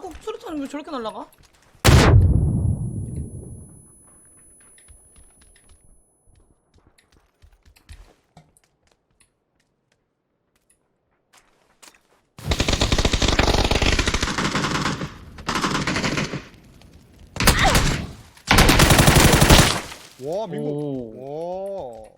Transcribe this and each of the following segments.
꼭 수류탄이 왜 저렇게 날라가? 와 민국 오. 와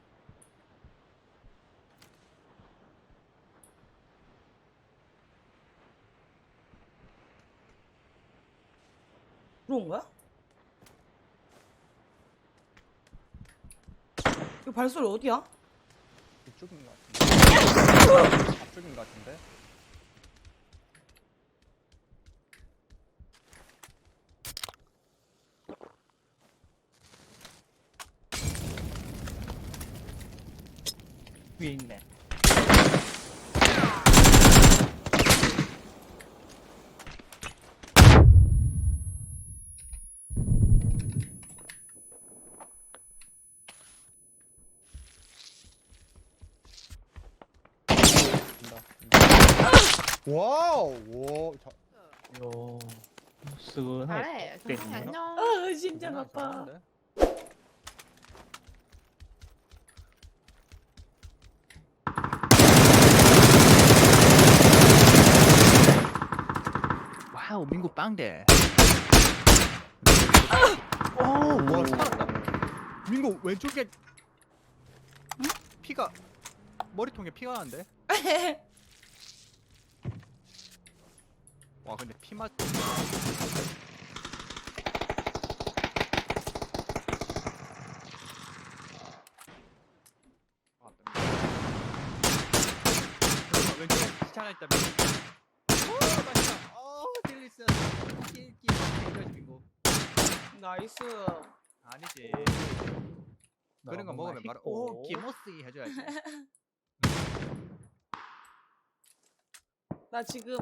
들어온 거야? 이거 발소리 어디야? 이쪽인 것 같은데 앞쪽인 것 같은데 위에 있네. 간다 와우 와 자, 요. 잘해. 경이 안녕. 아 괜찮아, 바빠. 잘하는데? 와우, 민구 빵대. 오, 와 살았다 민국 왼쪽에 피가 머리통에 피가 나는데 와 근데 피 맞. 아, 잠깐만, 왼쪽에 피 하나 있다. 오 맛있다. 어 딜리스. 끼끼 끼 민고. 나이스. 아니지. 그런 거 먹으면 바로. 오 기모스 해줘야지. 나 지금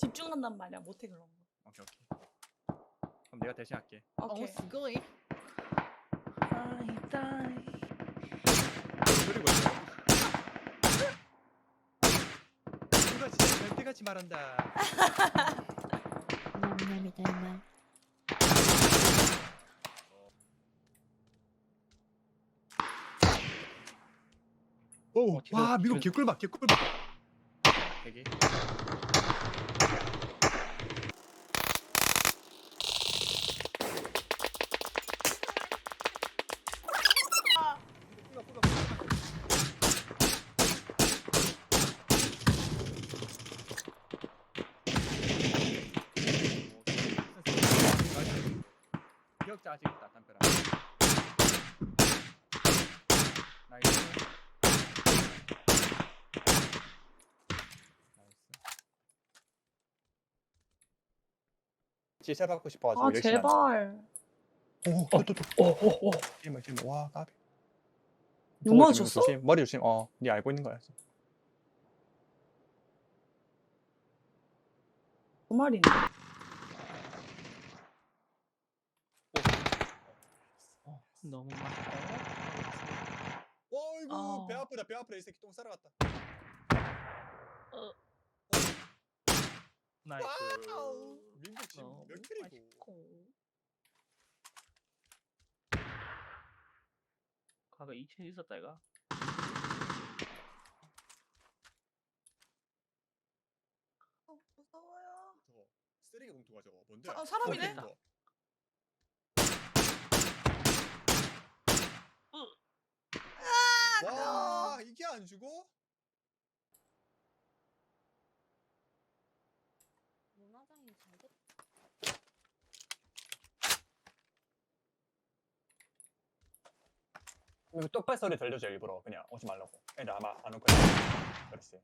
집중한단 말이야 못해 그런 거. 오케이 오케이. 그럼 내가 대신 할게. 오케이. 스고이. 아이다이. 그리고 누가 진짜 변태같이 말한다. 냠냠이다. 오, 어, 진짜 와 미국 그- 개꿀맛 개꿀맛. 대기. 기억자 아직 있다 담벼락. 나이스. 제세 받고 싶어가지고 아 열심히 제발. 오, 또, 또, 또. 오, 오, 오. 조심, 조심. 와, 까비. 욕 맞으셨어? 조심, 머리 조심. 어, 네 알고 있는 거야. 그 말이네. 너무 맛있다. 어이구, 어. 배 아프다, 배 아프다. 이 새끼 똥 싸러 갔다. 나이스. 와우. 민국 지금 너무 몇 킬이고? 맛있고. 가가 2천 있었다 이가. 어, 무서워요. 저거 쓰레기 봉투가 저거 뭔데? 사- 어, 사람이네? 이 안 주고? 문화장이 잘됐 이거 똑발 소리 들려줘 일부러. 그냥 오지 말라고. 애들 아마 안 올 거야. 그렇지.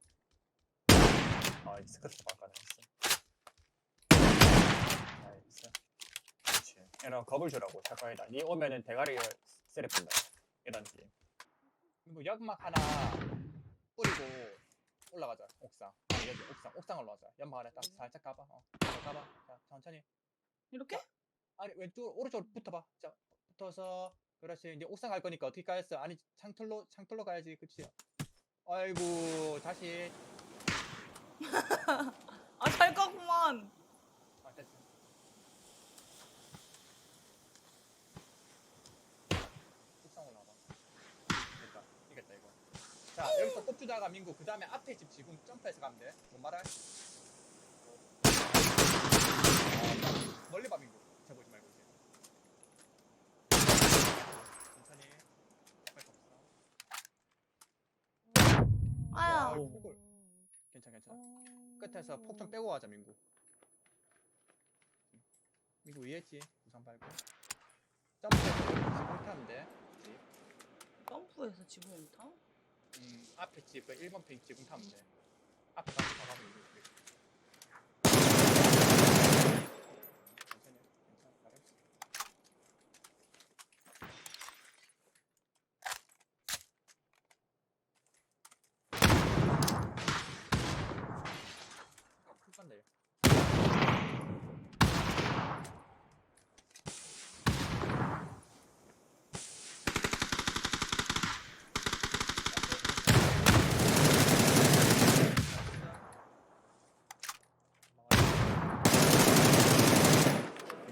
아 이제 스크스 바꿔야 됐어. 나이스. 그렇지. 애들 겁을 주라고. 잠깐이다 니 오면은 대가리를 쓰레 푼다. 이런 지 그리고 연막 하나 뿌리고 올라가자 옥상. 아니, 여기 옥상 옥상 올라가자. 연막 하나 딱 살짝 가봐. 어. 잘 가봐. 자 천천히. 이렇게? 아니 왼쪽 오른쪽 붙어봐. 자 붙어서 그렇지 이제 옥상 갈 거니까 어떻게 가야겠어? 아니 창틀로 창틀로 가야지 그치? 아이고 다시 아, 잘 가구만. 아 됐어. 옥상 올라와봐. 됐다 이겼다 이거. 자 꼽주다가 민구 그 다음에 앞에 집 지금 점프해서 가면 돼. 뭔 말할? 아, 멀리 봐 민구. 저 보지 말고 이제. 천천히. 할거 없어. 아야. 야, 오. 폭을. 괜찮아 괜찮아. 어. 끝에서 폭 좀 빼고 가자 민구. 민구 이해했지? 우산 밟고. 점프해서 지금 타면 돼. 그치? 점프해서 지붕 타? 음, 앞에 집, 그 1번 핑 지금 타면 돼. 앞에 가서 가면. 이렇게. 천천히, 괜찮아, 잘했어. 어, 클 건데.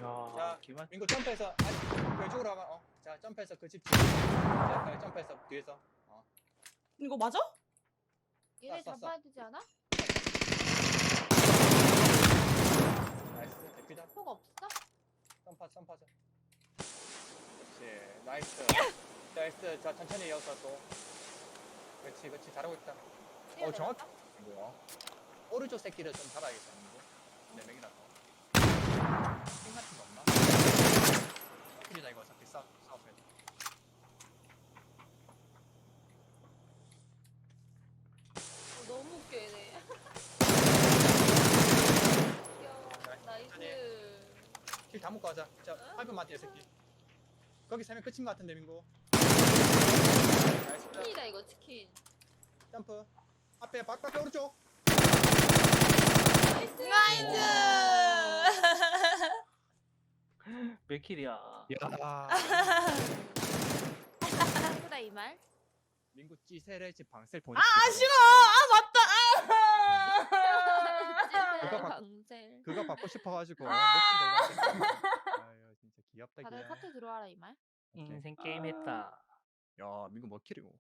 야, 자, 기만. 민구 점프해서 아니 왼쪽으로 가봐. 어. 자 점프해서 그 집 뒤. 자, 그 점프해서 뒤에서. 어. 이거 맞아? 얘네 쐈어, 쐈어. 잡아야 되지 않아? 나이스. 대피다. 표가 없어? 점프 점프하자. 그렇지. 나이스. 나이스. 자 천천히 이어서 또. 그렇지 그렇지 잘하고 있다. 어 정확. 뭐야? 오른쪽 새끼를 좀 잡아야겠다. 민구. 네 명이라서. 핑 같은 거 없나? 킬이다 이거 어차피 싸 싸워야 돼. 어, 너무 웃겨 얘네. 귀여워. 나이스. 킬다 먹고 하자. 자, 파이브 마티야 새끼. 거기 세명 끝인 것 같은데. 나이스. 자, 치킨이다 이거 치킨. 점프. 앞에 바깥에 오른쪽. 나이스. 나이스! 몇 킬이야? 야. 예쁘다 이 말. 민구 찌세레 집 방셀 보내. 아, 아, 싫어! 아, 맞다! 아! 그거 봐. 강셀. 그거 받고 싶어가지고. 목숨 걸고 왔겠다. 아유 진짜 귀엽다 다들 귀. 카트 들어와라 이 말. 인생 게임 했다. 야 민구 뭐 킬이고.